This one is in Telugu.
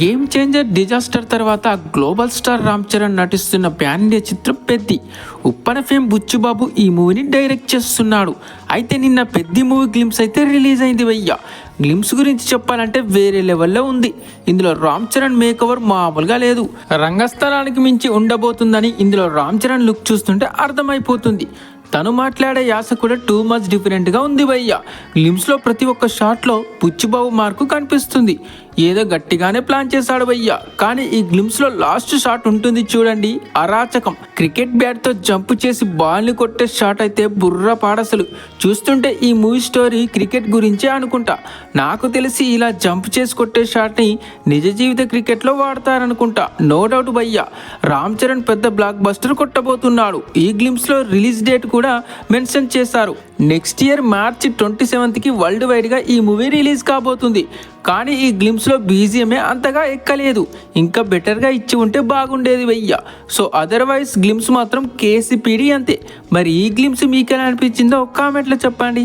గేమ్ చేంజర్ డిజాస్టర్ తర్వాత గ్లోబల్ స్టార్ రామ్ చరణ్ నటిస్తున్న ప్యాన్ ఇండియా చిత్రం పెద్ది. ఉప్పన ఫేమ్ బుచ్చుబాబు ఈ మూవీని డైరెక్ట్ చేస్తున్నాడు. అయితే నిన్న పెద్ది మూవీ గ్లిమ్స్ అయితే రిలీజ్ అయింది వెయ్య గ్లిమ్స్ గురించి చెప్పాలంటే వేరే లెవెల్లో ఉంది. ఇందులో రామ్ చరణ్ మేకవర్ మామూలుగా లేదు. రంగస్థలానికి మించి ఉండబోతుందని ఇందులో రామ్ చరణ్ లుక్ చూస్తుంటే అర్థమైపోతుంది. తను మాట్లాడే యాస కూడా టూ మచ్ డిఫరెంట్గా ఉంది భయ్య. గ్లిమ్స్లో ప్రతి ఒక్క షాట్లో పుచ్చిబాబు మార్కు కనిపిస్తుంది. ఏదో గట్టిగానే ప్లాన్ చేశాడు భయ్య. కానీ ఈ గ్లిమ్స్లో లాస్ట్ షాట్ ఉంటుంది చూడండి అరాచకం. క్రికెట్ బ్యాట్తో జంప్ చేసి బాల్ని కొట్టే షాట్ అయితే బుర్ర పాడసలు. చూస్తుంటే ఈ మూవీ స్టోరీ క్రికెట్ గురించే అనుకుంటా. నాకు తెలిసి ఇలా జంప్ చేసి కొట్టే షాట్ని నిజ జీవిత క్రికెట్లో వాడతారనుకుంటా. నో డౌట్ భయ్య. రామ్ చరణ్ పెద్ద బ్లాక్ బస్టర్ కొట్టబోతున్నాడు. ఈ గ్లిమ్స్లో రిలీజ్ డేట్ కూడా కూడా మెన్షన్ చేశారు. నెక్స్ట్ ఇయర్ మార్చి ట్వంటీ సెవెంత్కి వరల్డ్ వైడ్గా ఈ మూవీ రిలీజ్ కాబోతుంది. కానీ ఈ గ్లిమ్స్లో బీజిఎంఏ అంతగా ఎక్కలేదు. ఇంకా బెటర్గా ఇచ్చి ఉంటే బాగుండేది వెయ్య. సో అదర్వైజ్ గ్లిమ్స్ మాత్రం కేసీపీడీ అంతే. మరి ఈ గ్లిమ్స్ మీకు ఎలా అనిపించిందో కామెంట్లో చెప్పండి.